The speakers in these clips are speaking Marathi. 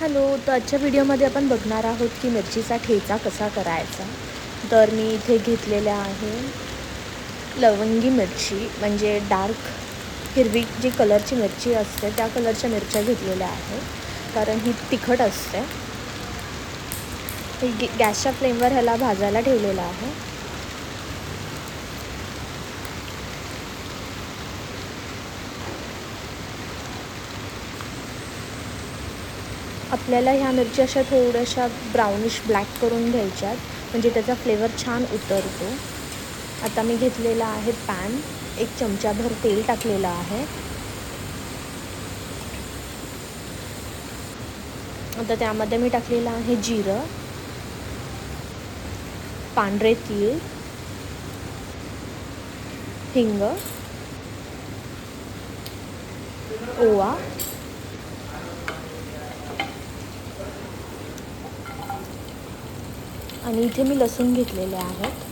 हॅलो तर आजच्या व्हिडिओमध्ये आपण बघणार आहोत की मिरचीचा ठेचा कसा करायचा. तर मी इथे घेतलेल्या आहे लवंगी मिरची म्हणजे डार्क हिरवी जी कलरची मिरची असते त्या कलरच्या मिरच्या घेतलेल्या आहेत कारण ही तिखट असते. गॅसच्या फ्लेमवर ह्याला भाजायला ठेवलेलं आहे. आपल्याला ह्या मिरची अशा थोड्याशा ब्राउनिश ब्लॅक करून घ्यायच्यात. म्हणजे त्याचा फ्लेवर छान उतरतो. आता मी घेतलेला आहे पॅन एक चमचाभर तेल टाकलेलं आहे. आता त्यामध्ये मी टाकलेलं आहे जिरं. पांढरे तीळ. हिंग. ओवा. आणि इथे मी लसूण घेतलेले आहेत.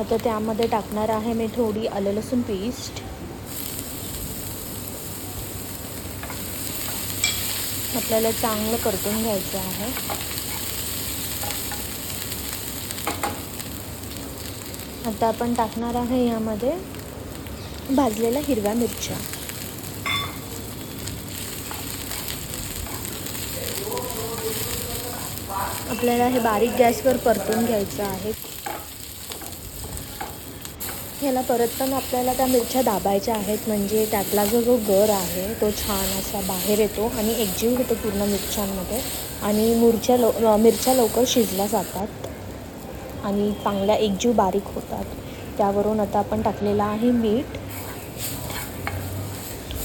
आता त्यामध्ये टाकणार आहे मी थोडी आलं लसूण पेस्ट. आपल्याला चांगलं परतून घ्यायचं आहे. आता आपण टाकणार आहे यामध्ये भाजलेल्या हिरव्या मिरच्या. आपल्याला हे बारीक गॅसवर परतून घ्यायचं आहे. ह्याला परतताना आपल्याला त्या मिरच्या दाबायच्या आहेत म्हणजे त्यातला जो जो गर आहे तो छान असा बाहेर येतो आणि एकजीव होतो पूर्ण मिरच्यांमध्ये. आणि मुरच्या लव मिरच्या लवकर शिजल्या जातात आणि चांगल्या एकजीव बारीक होतात. त्यावरून आता आपण टाकलेलं आहे मीठ.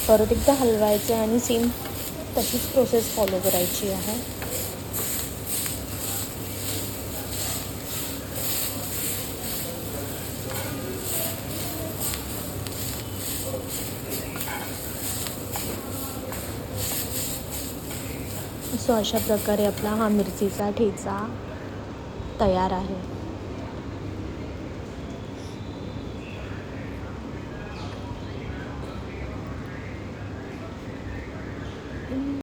परत एकदा हलवायचं आणि सेम तशीच प्रोसेस फॉलो करायची आहे. सो अशा प्रकारे आपला हा मिरचीचा ठेचा तयार आहे.